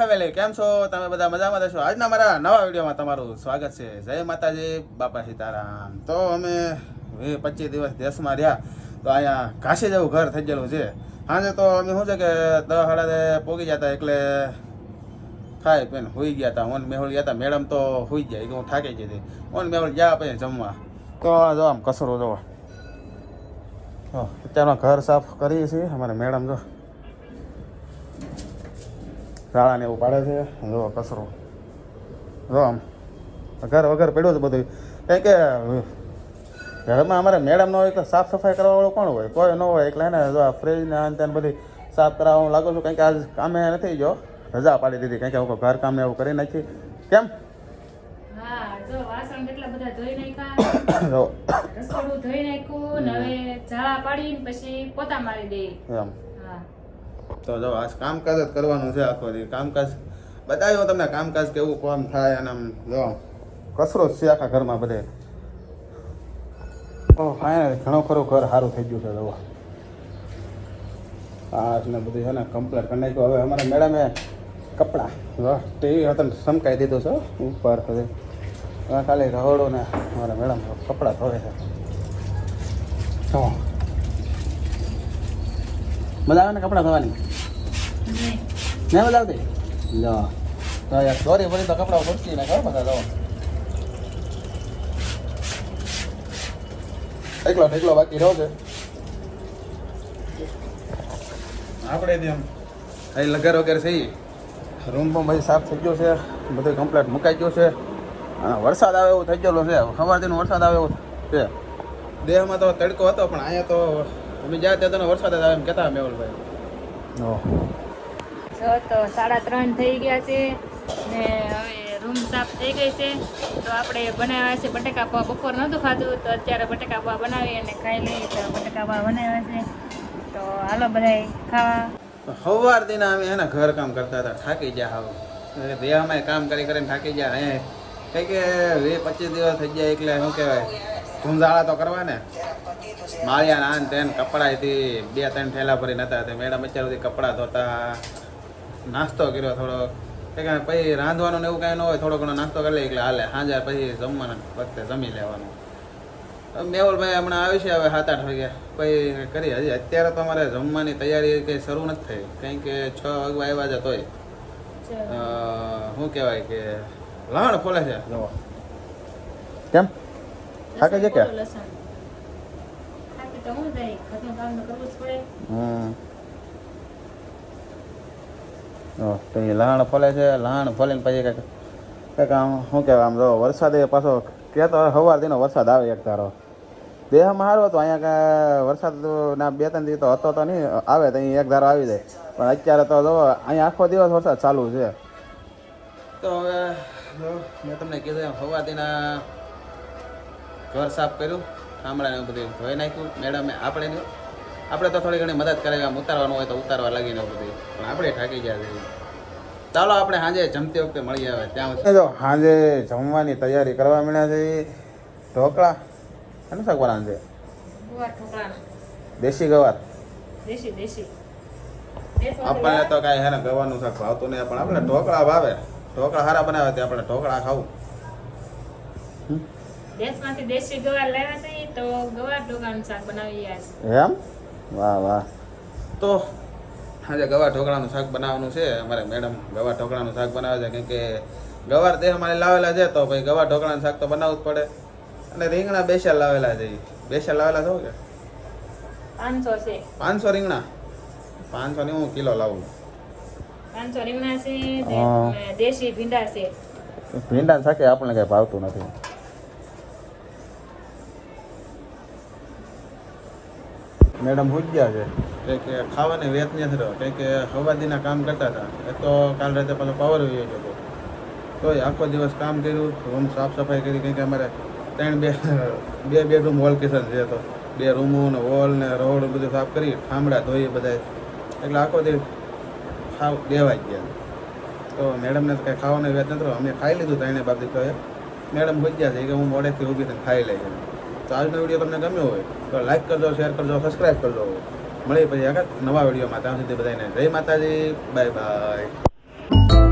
Family કેમ છો? તમે બધા મજામાં રહેશો? આજના મારા નવા વિડીયોમાં તમારું સ્વાગત છે. જય માતાજી, બાપા સીતારામ. તો અમે પચીસ દિવસ દેશમાં રહ્યા, તો અહીંયા ઘાસી જેવું ઘર થઈ ગયેલું છે. સાંજે તો અમે શું છે કે દસ સાડા પોગી ગયા હતા એટલે ખાઈ પીને હોઈ ગયા હતા. ઓન મેહુલ ગયા હતા. મેડમ તો હોઈ ગયા. કે હું થાકી ગઈ હતી. ઓન મેહુલ ગયા પછી જમવા. તો જો આમ કસરો જો અત્યારમાં ઘર સાફ કરીએ છીએ. અમારે મેડમ જો શાળાને એવું પાડે છે. જો કચરો જો આમ. ઘર વઘાર પડ્યો છે બધું કારણ કે ઘરમાં અમારે મેડમ ન હોય તો સાફ સફાઈ કરવાવાળો કોણ હોય? કોઈ ન હોય એટલે એને જો આ ફ્રીજ ને આન તેન બધી સાફ કરાવવા હું લાગુ છું. કારણ કે આજ કામે નથી ગયો. રજા પાડી દીધી. કારણ કે હું ઘર કામ ને એવું કરી નાખી. કેમ? જો રસોડું ધોઈ નાખ્યું હવે ઝાડા પાડીને પછી પોતા મારી દે. એમ. તો જો આ કામકાજ જ કરવાનું છે આખો દી. કામકાજ બતાવ્યો તમને કામકાજ કેવું કોમ થાય અને આમ જો કચરો જ છે આખા ઘરમાં બધે. ઓ ફાઇનલ ઘણો ખરું ઘર સારું થઈ ગયું છે જવા આ ને બધું છે ને કમ્પ્લેટ કરી નાખ્યું. હવે અમારા મેડમે કપડાં જો ટીવી હતા સમકાઈ દીધું છે ઉપર હવે ખાલી રહોડો ને અમારા મેડમ કપડાં ધોવે છે. જો મજા આવે ને કપડાં ધોવાની નહીં. મજા આવતી લો. તો યાર સોરી ભરી તો કપડાં ફૂટતી ને ખબર બધા ધોવા એકલો એકલો બાકી રહ્યો છે. આપણે બી અહીં લગર વગેરે થઈ. રૂમ પણ બધી સાફ થઈ ગયો છે. બધું કમ્પ્લેટ મુકાઈ ગયું છે. અને વરસાદ આવે એવું થઈ ગયેલો છે. સવારથી વરસાદ આવે એવું છે. દેહમાં તો તડકો હતો પણ અહીંયા તો અમે જ્યાં ત્યાં તને વરસાદ આવે એમ કહેતા મેહુલભાઈ. જો તો સાડા ત્રણ થઈ ગયા છે ને હવે રૂમ સાફ થઈ ગઈ છે. તો આપણે બનાવ્યા છે બટેકા પા બપોર નહોતું ખાધું તો અત્યારે બટેકા પા બનાવી અને ખાઈ લઈએ તો બટેકા પા બનાવ્યા છે. તો હાલો બધાય ખાવા. સવાર દિન અમે એના ઘર કામ કરતા હતા થાકી ગયા હાવ. દેહમાં કામ કરી કરીને થાકી ગયા. હે કઈ કે વે પચીસ દિવસ થઈ ગયા એટલે શું કહેવાય? ધૂંઝાળા તો કરવા ને માળિયા નાન તેન કપડાથી બે ત્રણ થેલા ભરી નતા તે મેડમ અત્યાર સુધી કપડાં ધોતા નાસ્તો કર્યો થોડો. કે પછી રાંધવાનું ને એવું કાંઈ ન હોય થોડો ઘણો નાસ્તો કરી લે. એટલે હાલે સાંજે પછી જમવાના વખતે જમી લેવાનું. મેહુલભાઈ હમણાં આવી છે હવે સાત આઠ વાગ્યા. પછી કરી હજી અત્યારે તો અમારે જમવાની તૈયારી કંઈ શરૂ નથી થઈ. કારણ કે છ વાગવા આવ્યા છે તોય. શું કહેવાય કે લણ ખોલે છે? કેમ? થાકે છે કે. તો હું જાય ઘરનું કામ તો કરવું જ પડે. હમ. તો એ લહણ ફોલે છે લહાણ ફોલીને પછી કંઈક કંઈક આમ શું કહેવાય આમ જો વરસાદ એ પાછો કહેતો સવાર દીનો વરસાદ આવે એક તારો દેહમાં સારો હતો અહીંયા વરસાદ તો ના બે ત્રણ દિવસ તો હતો તો નહીં આવે તો અહીં એક ધારો આવી જાય. પણ અત્યારે તો જો અહીંયા આખો દિવસ વરસાદ ચાલુ છે. તો હવે મેં તમને કીધું એમ સવાર દીના ઘર સાફ કર્યું ગામડાને એવું બધું ધોઈ નાખ્યું મેડમે આપણે આપણે તો થોડી ઘણી મદદ કરાવી આમ ઉતારવાનું હોય તો ઉતારવા લાગીને એવું બધું. પણ આપણે થાકી ગયા છીએ. ચાલો આપણે સાંજે જમતી વખતે મળી આવે ત્યાં જો સાંજે જમવાની તૈયારી કરવા મળ્યા છે ઢોકળા અને શાક બનાવવાનું છે દેશી ગવાર. દેશી દેશી. આપણને તો કાંઈ હે ને ગવાનું શાક ભાવતું નહીં પણ આપણે ઢોકળા ભાવે. ઢોકળા સારા બનાવે તે આપણે ઢોકળા ખાવું. દેશમાંથી દેશી ગવાર લાવ્યા છે તો ગવાર ઢોકાનું શાક બનાવી એમ? વાહ વાહ. તો આજે ગવાર ઢોકળાનું શાક બનાવવાનું છે. અમારે મેડમ ગવાર ઢોકળાનું શાક બનાવે છે. કેમ કે ગવાર દેહમાં લાવેલા છે તો ભાઈ ગવાર ઢોકળાનું શાક તો બનાવવું જ પડે. અને રીંગણા બેસ્યા લાવેલા છે ઈ. બેસ્યા લાવેલા છો કે? પાંચસો છે. પાંચસો રીંગણા? પાંચસો ની હું કિલો લાવું? પાંચસો રીંગણા છે દેશી ભીંડા છે. ભીંડા શાકે આપણને કઈ ભાવતું નથી. મેડમ ભૂજ્યા છે. કે કે ખાવાની વેત નથી રહ્યો. કે કે હવાદીના કામ કરતા હતા. એ તો કાલ રાતે પાછો પાવર વયો ગયો હતો. તોય આખો દિવસ કામ કર્યું, રૂમ સાફ સફાઈ કરી કંઈક અમારે ત્રણ બે બે બેડરૂમ હોલ કિચન છે તો. બે રૂમો ને હોલ ને રોડ બધું સાફ કરી ઠામડા ધોઈએ બધા એટલે આખો દિવસ ખાવ દેવાઈ ગયા. તો મેડમને કંઈ ખાવાની વેત નથી. અમે ખાઈ લીધું ત્રણે બાબતી તો મેડમ પૂછ્યા છે. કે હું મોડેથી ઊભી થઈને ખાઈ લઈ તો આજનો વીડિયો તમને ગમ્યો હોય તો લાઈક કરજો શેર કરજો સબસ્ક્રાઈબ કરજો. મળી પછી આગળ નવા વિડીયોમાં. ત્યાં સુધી બધાને જય માતાજી બાય બાય